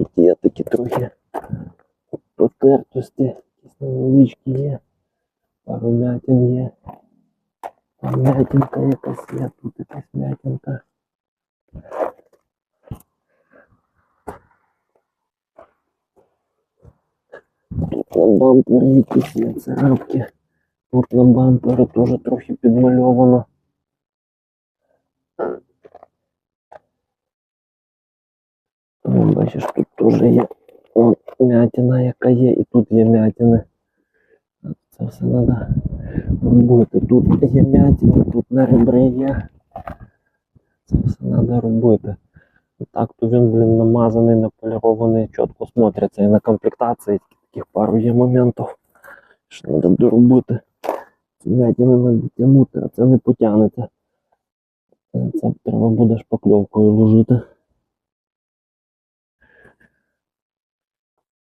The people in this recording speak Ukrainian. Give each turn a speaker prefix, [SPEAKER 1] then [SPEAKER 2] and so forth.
[SPEAKER 1] Тут є такі трохи потертості, якісь невеличкі є. Пару м'ятин є. Там м'ятинка якась є, тут якась м'ятинка. Тут на бампері якісь є царапки. Тут на бампері теж трохи підмальовано. Тому бачиш, тут теж є О, м'ятина, яка є, і тут є м'ятини. Це все треба робити. Тут є м'ятина, тут на ребрі є. Це все треба робити. Так, то він, блін, намазаний, наполірований, чітко смотриться. І на комплектації таких пару є моментів, що треба доробити. Ці м'ятини треба тягнути, а це не потягнеться. Це треба буде шпакльовкою ложити.